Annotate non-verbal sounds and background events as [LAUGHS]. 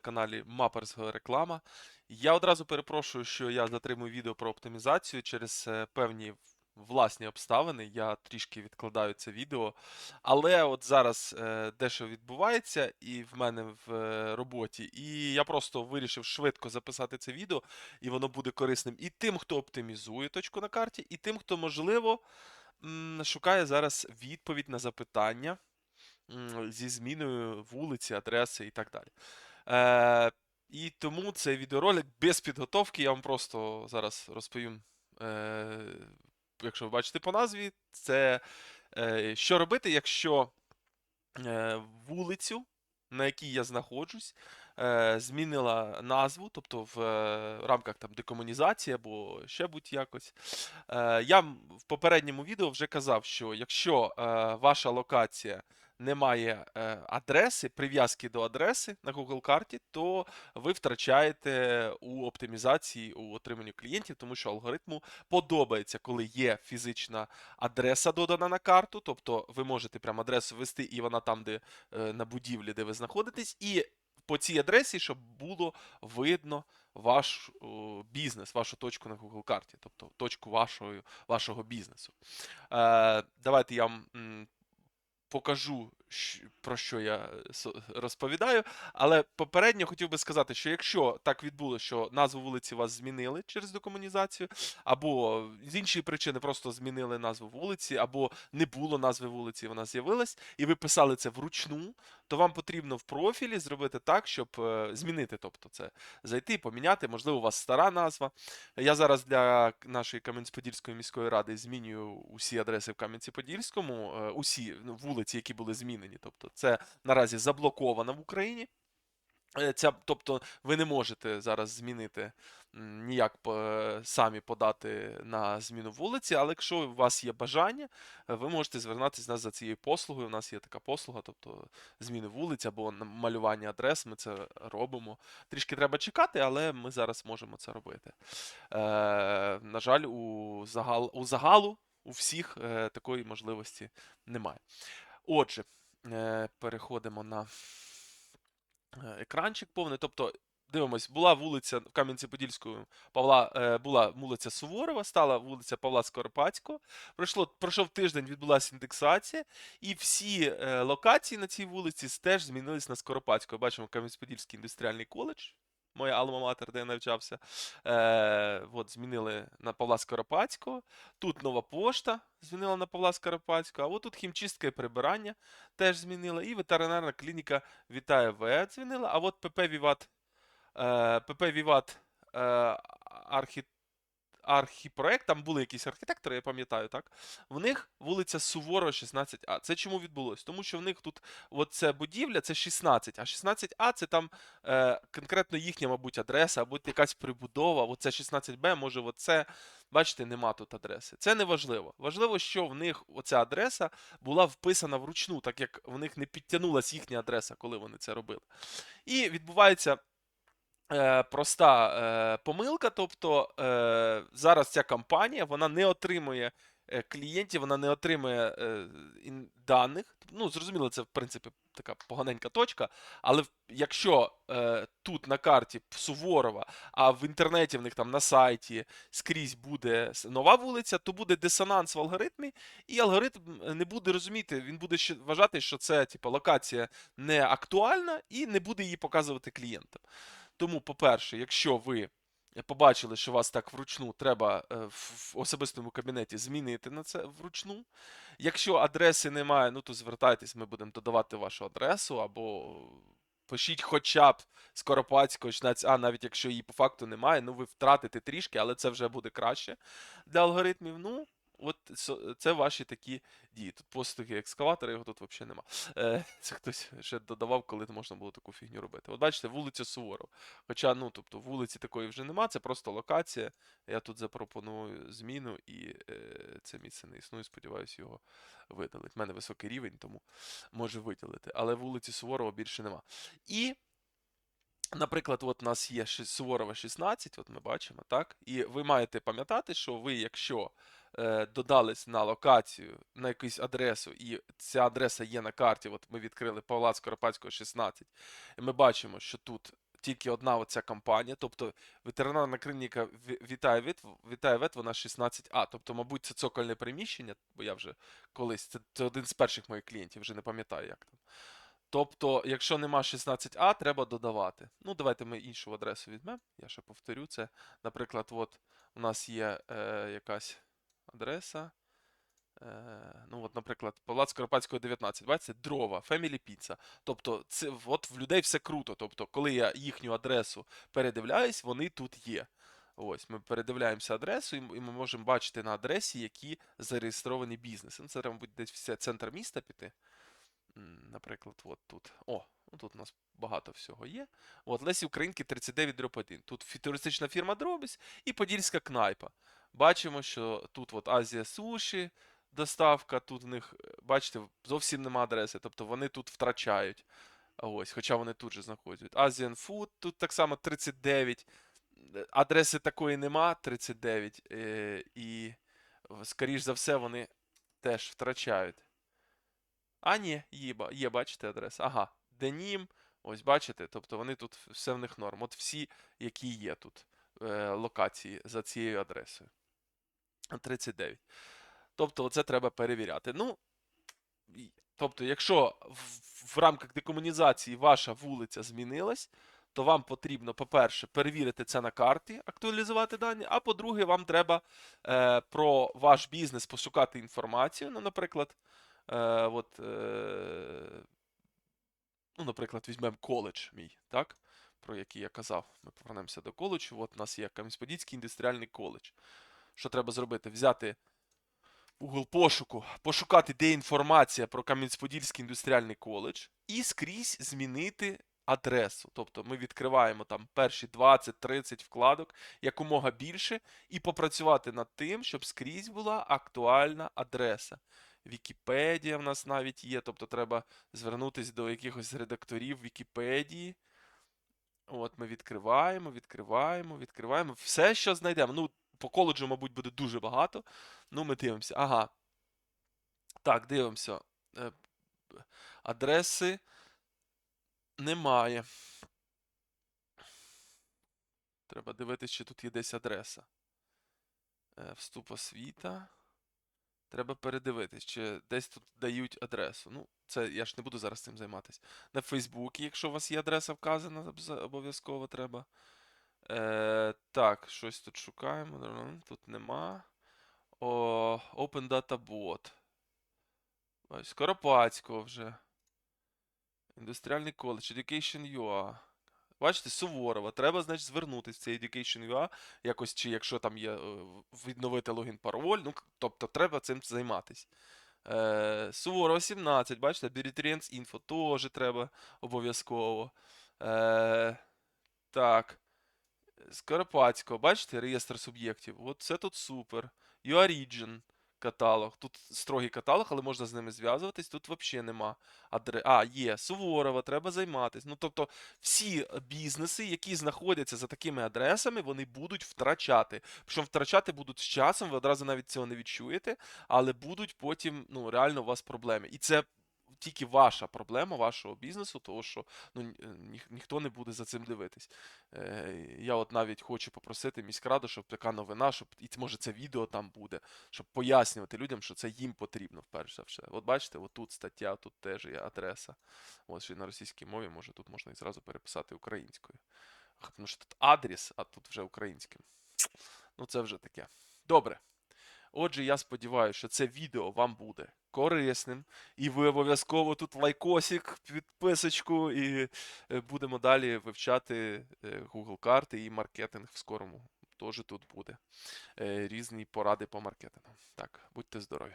каналі Маперська реклама. Я одразу перепрошую, що я затримую відео про оптимізацію через е, певні власні обставини. Я трішки відкладаю це відео. Але от зараз е, дещо відбувається і в мене в е, роботі. І я просто вирішив швидко записати це відео, і воно буде корисним і тим, хто оптимізує точку на карті, і тим, хто, можливо, шукає зараз відповідь на запитання зі зміною вулиці, адреси і так далі. Е, і тому цей відеоролик без підготовки. Я вам просто зараз розповім. Е, якщо ви бачите по назві, це е, що робити, якщо е, вулицю, на якій я знаходжусь, е, змінила назву, тобто в е, рамках там декомунізації або ще будь-якось. Е, я в попередньому відео вже казав, що якщо е, ваша локація не має е, адреси, прив'язки до адреси на Google карті, то ви втрачаєте у оптимізації у отриманні клієнтів, тому що алгоритму подобається, коли є фізична адреса додана на карту. Тобто ви можете прямо адресу ввести, і вона там, де е, на будівлі, де ви знаходитесь, і по цій адресі, щоб було видно ваш бізнес, вашу точку на Google карті, тобто точку вашої, вашого бізнесу. Е, давайте я вам Pocaju про що я е, розповідаю. Але попередньо хотів би сказати, що якщо так відбулося, що назву вулиці вас змінили через декомунізацію, або з іншої причини просто змінили назву вулиці, або не було назви вулиці, вона з'явилась, і ви писали це вручну, то вам потрібно в профілі зробити так, щоб е, змінити, тобто це зайти, поміняти. Можливо, у вас стара назва. Я зараз для нашої Кам'янець-Подільської міської ради змінюю усі адреси в Кам'янці-Подільському, е, усі ну, вулиці, які були змінені. Тобто, це наразі заблоковано в Україні. Е, Ця, тобто ви не можете зараз змінити ніяк е, самі подати на зміну вулиці, але якщо у вас є бажання, е, ви можете звернутися до нас за цією послугою. У нас є така послуга, тобто зміни вулиць або малювання адрес. Ми це робимо. Трішки треба чекати, але ми зараз можемо це робити. Е, на жаль, у, загал, у загалу у всіх такої можливості немає. Отже, переходимо на е, екранчик повний. Тобто, дивимось, була вулиця в Кам'янці-Подільському, Павла, е, була вулиця Суворова, стала вулиця Павла Скоропадського. Пройшло, пройшов тиждень, відбулася індексація, і всі е, локації на цій вулиці теж змінились на Скоропадську. Бачимо Кам'янець-Подільський індустріальний коледж. Моя алма-матер, де я навчався. Е, от, змінили на Павла Скоропадського. Тут нова пошта змінила на Павла Скоропадського. А от тут хімчистка і прибирання теж змінила. І ветеринарна клініка Вітає ВЕД змінила. А от ПП Віват, е, ПП Віват е, архі, архіпроект, там були якісь архітектори, я пам'ятаю, так? В них вулиця Суворова, 16А. Це чому відбулось? Тому що в них тут от будівля, це 16, а 16А це там е, конкретно їхня, мабуть, адреса, або якась прибудова. Оце 16Б, може, оце. Бачите, нема тут адреси. Це не важливо. Важливо, що в них оця адреса була вписана вручну, так як в них не підтягнулася їхня адреса, коли вони це робили. І відбувається проста е, помилка. Тобто е, зараз ця компанія вона не отримує е, клієнтів, вона не отримує е, даних. Ну, зрозуміло, це в принципі така поганенька точка. Але якщо е, тут на карті Суворова, а в інтернеті в них там на сайті скрізь буде нова вулиця, то буде дисонанс в алгоритмі, і алгоритм е, не буде розуміти, він буде вважати, що це типу, локація не актуальна і не буде її показувати клієнтам. Тому, по-перше, якщо ви побачили, що вас так вручну треба е, в особистому кабінеті змінити на це вручну. Якщо адреси немає, ну то звертайтесь, ми будемо додавати вашу адресу або пишіть хоча б Скоропадського 16А, навіть якщо її по факту немає, ну ви втратите трішки, але це вже буде краще для алгоритмів. Ну, от це ваші такі дії. Тут послуги екскаватора, його тут взагалі нема. Е, [LAUGHS] Це хтось ще додавав, коли можна було таку фігню робити. От бачите, вулиця Суворова. Хоча, ну, тобто, вулиці такої вже нема, це просто локація. Я тут запропоную зміну, і е, це місце не існує. Сподіваюся, його видалить. У мене високий рівень, тому може виділити. Але вулиці Суворова більше нема. І. Наприклад, от у нас є Суворова 16, от ми бачимо, так? І ви маєте пам'ятати, що ви, якщо е, додались на локацію, на якусь адресу, і ця адреса є на карті, от ми відкрили Павла Скоропадського 16, і ми бачимо, що тут тільки одна оця компанія. Тобто ветеринарна клініка Ві- Вітає Вет, Вітає Вет, вона 16А. Тобто, мабуть, це цокольне приміщення, бо я вже колись, це, це один з перших моїх клієнтів, вже не пам'ятаю, як там. Тобто, якщо нема 16А, треба додавати. Ну, давайте ми іншу адресу візьмемо. Я ще повторю це. Наприклад, от у нас є е, якась адреса. Е, ну, от, наприклад, Палац Карпатського 19, бачите, дрова, Family Pizza. Тобто, це от в людей все круто. Тобто, коли я їхню адресу передивляюсь, вони тут є. Ось, ми передивляємося адресу, і ми можемо бачити на адресі, які зареєстровані бізнеси. Ну, це треба буде десь все центр міста піти. Наприклад, от тут. О, ну тут у нас багато всього є. От Лесі Українки 39 дроб 1. Тут футуристична фірма Дробіс і Подільська кнайпа. Бачимо, що тут от Азія Суші, доставка, тут в них, е, бачите, зовсім нема адреси, тобто вони тут втрачають. Ось, хоча вони тут же знаходять. Asian Food, тут так само 39. Е, Адреси такої нема, 39. е, І, скоріш за все, вони теж втрачають. А, ні, є, бачите, адреса. Ага, денім. Ось бачите, тобто вони тут все в них норм. От всі, які є тут е, локації за цією адресою. 39. Тобто, це треба перевіряти. Ну, тобто, якщо в, в рамках декомунізації ваша вулиця змінилась, то вам потрібно, по-перше, перевірити це на карті, актуалізувати дані, а по-друге, вам треба е, про ваш бізнес пошукати інформацію. Ну, наприклад, е, от, е, ну, наприклад, візьмемо коледж мій, так? Про який я казав. Ми повернемося до коледжу. От у нас є Кам'янець-Подільський індустріальний коледж. Що треба зробити? Взяти Google пошуку, пошукати, де інформація про Кам'янець-Подільський індустріальний коледж, і скрізь змінити адресу. Тобто ми відкриваємо там перші 20-30 вкладок, якомога більше, і попрацювати над тим, щоб скрізь була актуальна адреса. Вікіпедія в нас навіть є, тобто треба звернутися до якихось редакторів Вікіпедії. От ми відкриваємо, відкриваємо, відкриваємо. Все, що знайдемо. Ну, по коледжу, мабуть, буде дуже багато. Ну, ми дивимося. Ага. Так, дивимося. Е, Адреси немає. Треба дивитися, чи тут є десь адреса. Е, Вступ освіта. Треба передивитись, чи десь тут дають адресу. Ну, це я ж не буду зараз цим займатися. На Фейсбуці, якщо у вас є адреса вказана, обов'язково треба. Е, так, щось тут шукаємо. Тут нема. О, Open Data Bot. Скоропадського вже. Індустріальний коледж, Education UA. Бачите, Суворова. Треба, значить, звернутися в цей Education UA, якось, чи якщо там є е, відновити логін пароль. Ну, тобто треба цим займатися. Е, Суворова 17, бачите, Bertrand Info теж треба обов'язково. Е, так. Скоропадського, бачите, реєстр суб'єктів. От це тут супер. UARigin каталог. Тут строгий каталог, але можна з ними зв'язуватись. Тут взагалі нема. Адре... А, є. Суворова, треба займатися. Ну, тобто, всі бізнеси, які знаходяться за такими адресами, вони будуть втрачати. Причому втрачати будуть з часом, ви одразу навіть цього не відчуєте, але будуть потім ну, реально у вас проблеми. І це тільки ваша проблема, вашого бізнесу, тому що ну, ні- ніх- ніхто не буде за цим дивитись. Е, я от навіть хочу попросити міськраду, щоб така новина, щоб і може це відео там буде, щоб пояснювати людям, що це їм потрібно вперше за все. От бачите, от тут стаття, тут теж є адреса. Ось ще на російській мові, може тут можна і зразу переписати українською. Тому що тут адрес, а тут вже українським. Ну, це вже таке. Добре. Отже, я сподіваюся, що це відео вам буде корисним, і ви обов'язково тут лайкосик, підписочку, і е, будемо далі вивчати е, Google карти і маркетинг в скорому. Теж тут буде. Е, Різні поради по маркетингу. Так, будьте здорові.